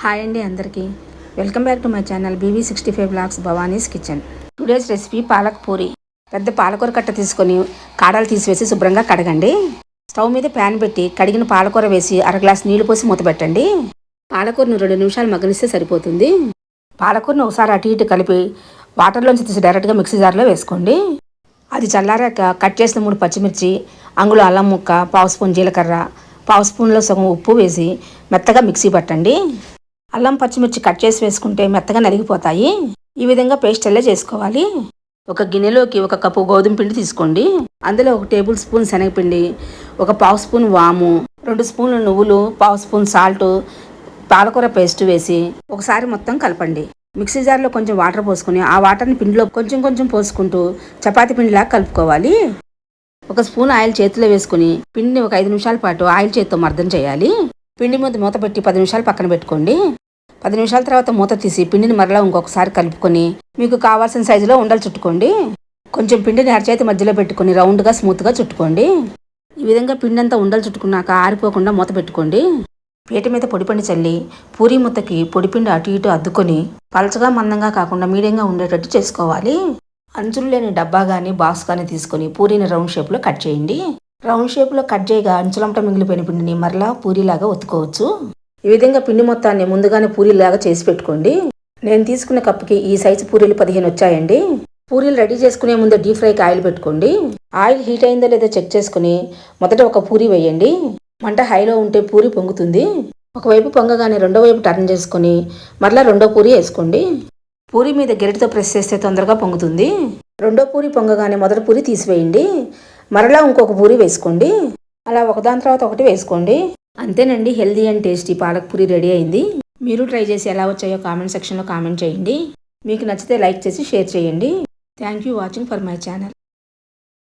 Hi అండి అందరికీ. Welcome back to my channel BV sixty five blogs Bhavani's kitchen. Today's recipe palak puri. పెద్ద పాలకూర కట్ట తీసుకొని కాడలు తీసివేసి శుభ్రంగా కడగండి. స్టవ్ మీద ప్యాన్ పెట్టి కడిగిన పాలకూర వేసి అర గ్లాస్ నీళ్ళు పోసి మూత పెట్టండి. పాలకూరను రెండు నిమిషాలు మగ్గనిస్తే సరిపోతుంది. పాలకూరను ఒకసారి అటు ఇటు కలిపి వాటర్లోంచి తీసి డైరెక్ట్గా మిక్సీ జార్లో వేసుకోండి. అది చల్లారాక కట్ చేసిన మూడు పచ్చిమిర్చి అంగుళం అల్లం ముక్క పావు స్పూన్ జీలకర్ర పావు స్పూన్లో సగం ఉప్పు వేసి మెత్తగా మిక్సీ పట్టండి. అల్లం పచ్చిమిర్చి కట్ చేసి వేసుకుంటే మెత్తగా నలిగిపోతాయి. ఈ విధంగా పేస్ట్ అల్లే చేసుకోవాలి? ఒక గిన్నెలోకి ఒక కప్పు గోధుమ పిండి తీసుకోండి. అందులో ఒక టేబుల్ స్పూన్ శనగపిండి ఒక పావు స్పూన్ వాము రెండు స్పూన్లు నువ్వులు పావు స్పూన్ సాల్ట్ పాలకూర పేస్ట్ వేసి ఒకసారి మొత్తం కలపండి. మిక్సీ జార్లో కొంచెం వాటర్ పోసుకొని ఆ వాటర్ని పిండిలో కొంచెం కొంచెం పోసుకుంటూ చపాతి పిండిలాగా కలుపుకోవాలి. ఒక స్పూన్ ఆయిల్ చేతిలో వేసుకుని పిండిని ఒక ఐదు నిమిషాల పాటు ఆయిల్ చేతితో మర్దం చేయాలి. పిండి మీద మూత పెట్టి పది నిమిషాలు పక్కన పెట్టుకోండి. పది నిమిషాల తర్వాత మూత తీసి పిండిని మరలా ఇంకొకసారి కలుపుకొని మీకు కావాల్సిన సైజులో ఉండలు చుట్టుకోండి. కొంచెం పిండిని అరచేతి మధ్యలో పెట్టుకొని రౌండ్గా స్మూత్గా చుట్టుకోండి. ఈ విధంగా పిండి అంతా ఉండలు చుట్టుకున్నాక ఆరిపోకుండా మూత పెట్టుకోండి. పీట మీద పొడిపిండి చల్లి పూరి ముద్దకి పొడిపిండి అటు ఇటు అద్దుకొని పలచగా మందంగా కాకుండా మీడియంగా ఉండేటట్టు చేసుకోవాలి. అంచులు లేని డబ్బా కానీ బాక్స్ కానీ తీసుకొని పూరీని రౌండ్ షేప్లో కట్ చేయండి. రౌండ్ షేప్లో కట్ చేయగా అంచులంట మిగిలిపోయిన పిండిని మరలా పూరీలాగా ఒత్తుకోవచ్చు. ఈ విధంగా పిండి మొత్తాన్ని ముందుగానే పూరీలాగా చేసి పెట్టుకోండి. నేను తీసుకున్న కప్పుకి ఈ సైజు పూరీలు పదిహేను వచ్చాయండి. పూరీలు రెడీ చేసుకునే ముందు డీప్ ఫ్రైకి ఆయిల్ పెట్టుకోండి. ఆయిల్ హీట్ అయిందో లేదో చెక్ చేసుకుని మొదట ఒక పూరి వేయండి. మంట హైలో ఉంటే పూరి పొంగుతుంది. ఒకవైపు పొంగగానే రెండో వైపు టర్న్ చేసుకుని మరలా రెండో పూరి వేసుకోండి. పూరి మీద గెరిటితో ప్రెస్ చేస్తే తొందరగా పొంగుతుంది. రెండో పూరి పొంగగానే మొదటి పూరి తీసివేయండి. మరలా ఇంకొక పూరి వేసుకోండి. అలా ఒకదాని తర్వాత ఒకటి వేసుకోండి. అంతేనండి healthy and tasty palak puri ready అయింది. మీరు ట్రై చేసి ఎలా వచ్చాయో కామెంట్ సెక్షన్లో కామెంట్ చేయండి. మీకు నచ్చితే లైక్ చేసి షేర్ చేయండి. Thank you watching for my channel.